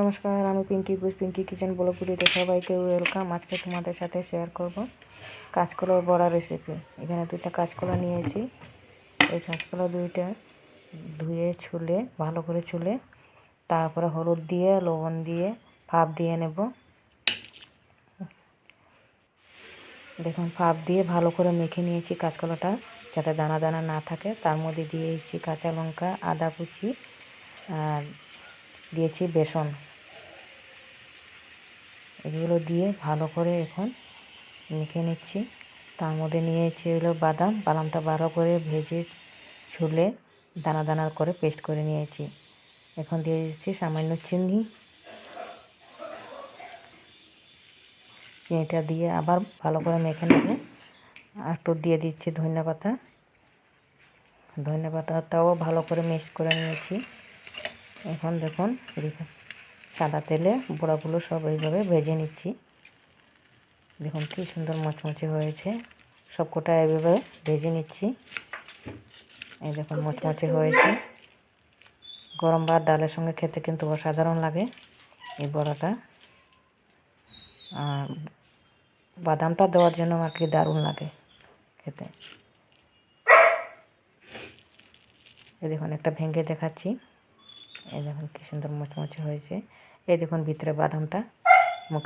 নমস্কার, আমি পিঙ্কি ঘোষ পিঙ্কি কিচেন ব্লগগুলিতে সবাইকে ওয়েলকাম আজকে তোমাদের সাথে শেয়ার করব কাঁচকলার বড়া রেসিপি এখানে দুইটা কাঁচকলা নিয়েছি। এই কাঁচকলা দুইটা ধুয়ে, ছুলে, ভালো করে ছুলে, তারপরে হলুদ দিয়ে, লবণ দিয়ে, ভাপ দিয়ে নেব। দেখুন, ভাপ দিয়ে ভালো করে মেখে নিয়েছি কাঁচকলাটা যাতে দানা দানা না থাকে। তার মধ্যে দিয়েছি কাঁচা লঙ্কা, আদা কুচি আর দিয়েছি বেসন। এগুলো দিয়ে ভালো করে এখন মেখে নিচ্ছি। তার মধ্যে নিয়েছি হলো বাদাম। বাদামটা ভালো করে ভেজে ছুলে দানা দানা করে পেস্ট করে নিয়েছি। এখন দিয়ে দিচ্ছি সামান্য চিনি। চিনিটা দিয়ে আবার ভালো করে মেখে নেব। আর একটু দিয়ে দিচ্ছি ধনে পাতা। ধনে পাতাটাও ভালো করে মিক্স করে নিয়েছি। এখন দেখুন সাদা তেলে বড়াগুলো সব এইভাবে ভেজে নিচ্ছি। দেখুন কি সুন্দর মচমচে হয়েছে। সব কটা এইভাবে ভেজে নিচ্ছি। এই দেখুন মচমচে হয়েছে। গরম ভাত ডালের সঙ্গে খেতে কিন্তু অসাধারণ লাগে এই বড়াটা। আর বাদামটা দেওয়ার জন্য আর কি দারুণ লাগে খেতে। এই দেখুন একটা ভেঙে দেখাচ্ছি। এই দেখুন কি সুন্দর মচমচে হয়েছে। এই দেখুন ভিতরে বাদামটা মুখে